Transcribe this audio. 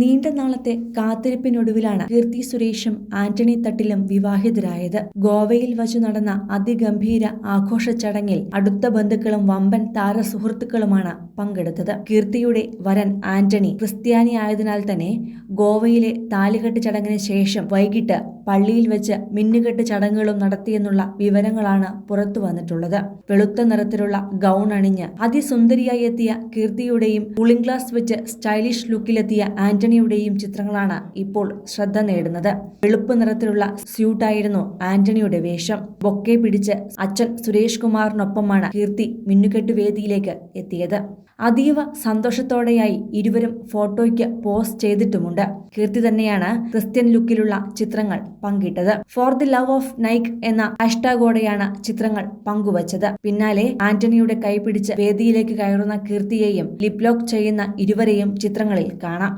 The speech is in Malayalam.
നീണ്ട നാളത്തെ കാത്തിരിപ്പിനൊടുവിലാണ് കീർത്തി സുരേഷും ആന്റണി തട്ടിലും വിവാഹിതരായത്. ഗോവയിൽ വച്ചു നടന്ന അതിഗംഭീര ആഘോഷ ചടങ്ങിൽ അടുത്ത ബന്ധുക്കളും വമ്പൻ താരസുഹൃത്തുക്കളുമാണ് പങ്കെടുത്തത്. കീർത്തിയുടെ വരൻ ആന്റണി ക്രിസ്ത്യാനി ആയതിനാൽ തന്നെ ഗോവയിലെ താലികെട്ട് ചടങ്ങിന് ശേഷം വൈകിട്ട് പള്ളിയിൽ വെച്ച് മിന്നുകെട്ട് ചടങ്ങുകളും നടത്തിയെന്നുള്ള വിവരങ്ങളാണ് പുറത്തു വന്നിട്ടുള്ളത്. വെളുത്ത നിറത്തിലുള്ള ഗൗൺ അണിഞ്ഞ് അതിസുന്ദരിയായി എത്തിയ കീർത്തിയുടെയും കൂളിംഗ് ഗ്ലാസ് വെച്ച് സ്റ്റൈലിഷ് ലുക്കിലെത്തിയ ആന്റണിയുടെയും ചിത്രങ്ങളാണ് ഇപ്പോൾ ശ്രദ്ധ നേടുന്നത്. വെളുപ്പ് നിറത്തിലുള്ള സ്യൂട്ടായിരുന്നു ആന്റണിയുടെ വേഷം. ബൊക്കെ പിടിച്ച് അച്ഛൻ സുരേഷ് കുമാറിനൊപ്പമാണ് കീർത്തി മിന്നുകെട്ട് വേദിയിലേക്ക് എത്തിയത്. അതീവ സന്തോഷത്തോടെയായി ഇരുവരും ഫോട്ടോയ്ക്ക് പോസ്റ്റ് ചെയ്തിട്ടുമുണ്ട്. കീർത്തി തന്നെയാണ് ക്രിസ്ത്യൻ ലുക്കിലുള്ള ചിത്രങ്ങൾ പങ്കിട്ടത്. For the love of Nyke എന്ന ഹാഷ്ടാഗോടെയാണ് ചിത്രങ്ങൾ പങ്കുവച്ചത്. പിന്നാലെ ആന്റണിയുടെ കൈപിടിച്ച് വേദിയിലേക്ക് കയറുന്ന കീർത്തിയെയും ലിപ്ലോക്ക് ചെയ്യുന്ന ഇരുവരെയും ചിത്രങ്ങളിൽ കാണാം.